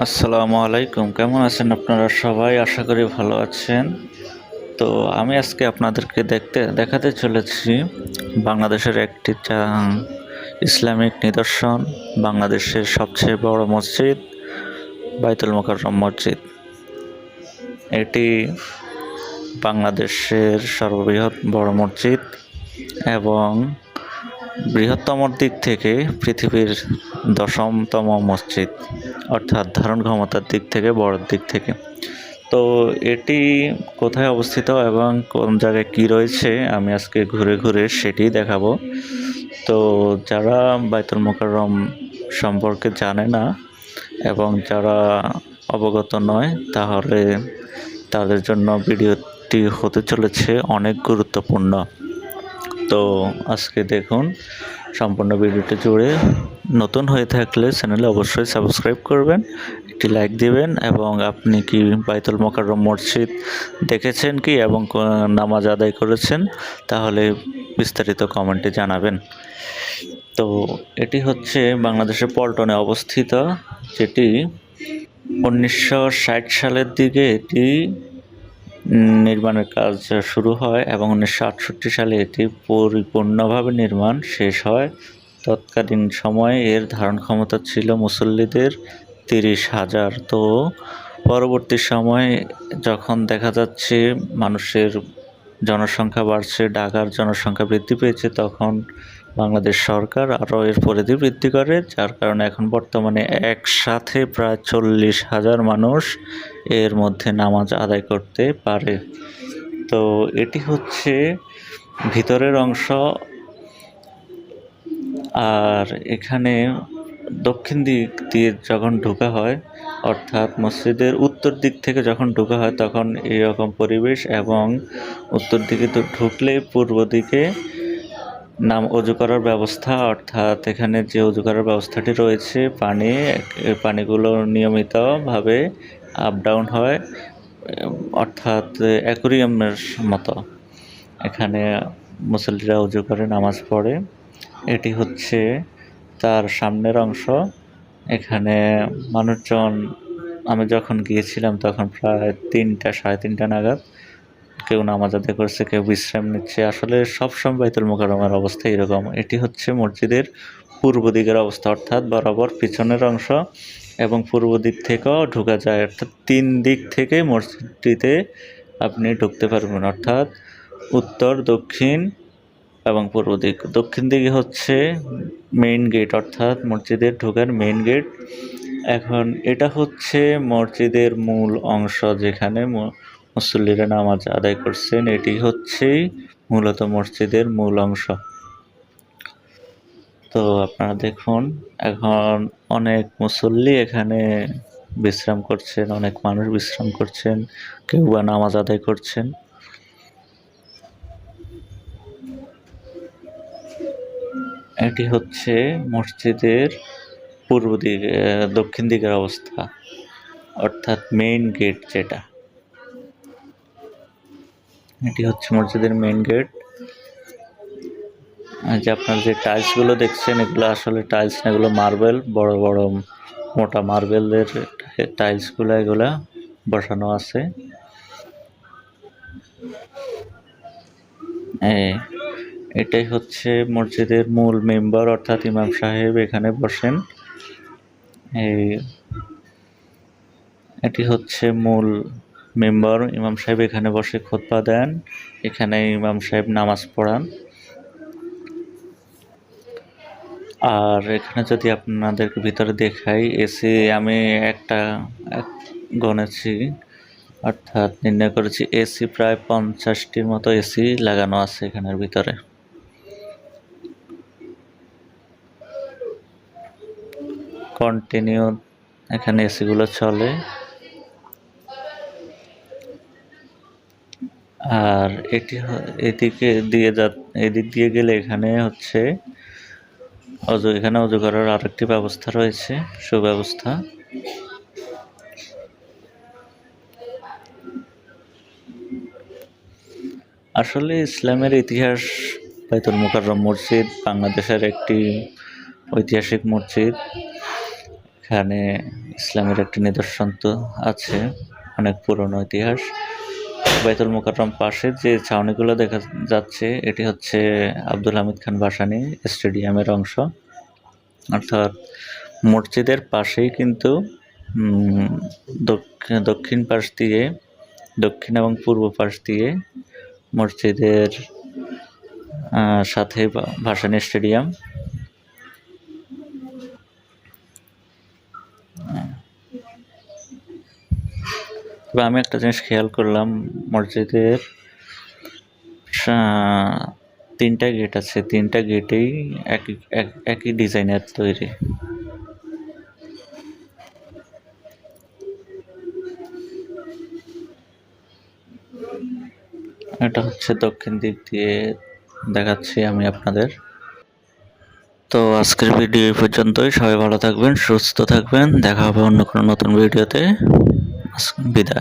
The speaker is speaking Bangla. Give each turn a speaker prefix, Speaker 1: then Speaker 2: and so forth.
Speaker 1: আসসালামু আলাইকুম। কেমন আছেন আপনারা সবাই? আশা করি ভালো আছেন। তো আমি আজকে আপনাদেরকে দেখতে, দেখাতে চলেছি বাংলাদেশের একটি ইসলামিক নিদর্শন, বাংলাদেশের সবচেয়ে বড় মসজিদ, বাইতুল মোকাররম মসজিদ। এটি বাংলাদেশের সর্ববৃহৎ বড় মসজিদ এবং বৃহত্তম দিক থেকে পৃথিবীর দশমতম মসজিদ। অর্থাৎ ধারণ ক্ষমতার দিক থেকে বড় দিক থেকে। তো এটি কোথায় অবস্থিত এবং কোন জায়গায় কি রয়েছে, আমি আজকে ঘুরে ঘুরে সেটি দেখাবো। তো যারা বাইতুল মোকাররম সম্পর্কে জানে না এবং যারা অবগত নয়, তাহলে তাদের জন্য ভিডিওটি হতে চলেছে অনেক গুরুত্বপূর্ণ। তো আজকে দেখুন, সম্পূর্ণ ভিডিওটি জুড়ে নতুন হয়ে থাকলে চ্যানেলে অবশ্যই সাবস্ক্রাইব করবেন, একটি লাইক দিবেন এবং আপনি কি বাইতুল মোকাররম মসজিদ দেখেছেন কি এবং নামাজ আদায় করেছেন, তাহলে বিস্তারিত কমেন্টে জানাবেন। তো এটি হচ্ছে বাংলাদেশের পল্টনে অবস্থিত, যেটি উনিশশো ষাট সালের দিকে এটি নির্মাণের কাজ শুরু হয় এবং উনিশশো আটষট্টি সালে এটি পরিপূর্ণভাবে নির্মাণ শেষ হয়। তৎকালীন সময়ে এর ধারণ ক্ষমতা ছিল মুসল্লিদের তিরিশ হাজার। তো পরবর্তী সময়ে যখন দেখা যাচ্ছে মানুষের জনসংখ্যা বাড়ছে, ঢাকার জনসংখ্যা বৃদ্ধি পেয়েছে, তখন বাংলাদেশ সরকার আরও এর পরিধি বৃদ্ধি করে, যার কারণে এখন বর্তমানে একসাথে প্রায় চল্লিশ হাজার মানুষ এর মধ্যে নামাজ আদায় করতে পারে। তো এটি হচ্ছে ভিতরের অংশ। আর এখানে দক্ষিণ দিক দিয়ে যখন ঢোকা হয়, অর্থাৎ মসজিদের উত্তর দিক থেকে যখন ঢোকা হয়, তখন এরকম পরিবেশ এবং উত্তর দিকে তো ঢুকলে পূর্ব দিকে নাম অজু করার ব্যবস্থা, অর্থাৎ এখানে যে অজু করার ব্যবস্থাটি রয়েছে, পানি পানিগুলো নিয়মিতভাবে আপ ডাউন হয়, অর্থাৎ অ্যাকুরিয়ামের মতো। এখানে মুসল্লিরা অজু করে, নামাজ পড়ে। এটি হচ্ছে তার সামনের অংশ। এখানে মানুষজন, আমি যখন গিয়েছিলাম তখন প্রায় তিনটা, সাড়ে তিনটা নাগাদ কেউ নামাজ করছে, কেউ বিশ্রাম নিচ্ছে। আসলে সবসময় বাইতুল মোকাররমের অবস্থা এরকম। এটি হচ্ছে মসজিদের পূর্ব দিকের অবস্থা, অর্থাৎ বরাবর পিছনের অংশ এবং পূর্ব দিক থেকেও ঢোকা যায়। অর্থাৎ তিন দিক থেকে মসজিদটিতে আপনি ঢুকতে পারবেন। অর্থাৎ উত্তর, দক্ষিণ এবং পূর্ব দিক। দক্ষিণ দিকে হচ্ছে মেইন গেট অর্থাৎ মসজিদের ঢোকার মেইন গেট এখন এটা হচ্ছে মসজিদের মূল অংশ যেখানে মুসল্লিরা নামাজ আদায় করছেন। এটি হচ্ছে মূলত মসজিদের মূল অংশ। তো আপনারা দেখুন, এখন অনেক মুসল্লি এখানে বিশ্রাম করছেন, অনেক মানুষ বিশ্রাম করছেন। কেউ বা নামাজ আদায় করছেন। এটি হচ্ছে মসজিদের পূর্ব দিকে দক্ষিণ দিকের অবস্থা, অর্থাৎ মেইন গেট যেটা। এটি হচ্ছে মসজিদের মেইন গেট যে আপনার যে টাইলসগুলো দেখছেন, এগুলো আসলে টাইলস না, এগুলো মার্বেল বড় বড়, মোটা মার্বেলের টাইলসগুলো এগুলা বসানো আছে। এটাই হচ্ছে মসজিদের মূল মেম্বার, অর্থাৎ ইমাম সাহেব এখানে বসেন। এই এটি হচ্ছে মূল মেম্বার, ইমাম সাহেব এখানে বসে খোতবা দেন, এখানে ইমাম সাহেব নামাজ পড়ান। আর এখানে যদি আপনাদেরকে ভিতরে দেখাই, এসি আমি একটা, এক- গণেছি, অর্থাৎ নির্ণয় করেছি, এসি প্রায় পঞ্চাশটির মতো এসি লাগানো আছে এখানের ভিতরে। কন্টিনিউ এখানে এসিগুলো চলে। আর এটি এদিকে দিয়ে যা, এদিক দিয়ে গেলে এখানে হচ্ছে অজু, এখানে অজু করার আরেকটি ব্যবস্থা রয়েছে, সুব্যবস্থা। আসলে ইসলামের ইতিহাস বাইতুল মোকাররম মসজিদ বাংলাদেশের একটি ঐতিহাসিক মসজিদ। এখানে ইসলামের একটি নিদর্শন তো আছে, অনেক পুরনো ইতিহাস। বাইতুল মোকাররম পাশে যে ছাউনিগুলো দেখা যাচ্ছে, এটি হচ্ছে আব্দুল হামিদ খান ভাসানী স্টেডিয়ামের অংশ। অর্থাৎ মসজিদের পাশেই কিন্তু দক্ষিণ পাশ দিয়ে, দক্ষিণ এবং পূর্ব পাশ দিয়ে মসজিদের সাথে ভাসানি স্টেডিয়াম। তবে আমি একটা জিনিস খেয়াল করলাম, মসজিদের তিনটা গেট আছে। তিনটা গেটেই একই এক- একই ডিজাইনের তৈরি। এটা হচ্ছে দক্ষিণ দিক দিয়ে দেখাচ্ছি আমি আপনাদের। তো আজকের ভিডিও পর্যন্তই। সবাই ভালো থাকবেন, সুস্থ থাকবেন। দেখা হবে অন্য কোনো নতুন ভিডিওতে। बस विदा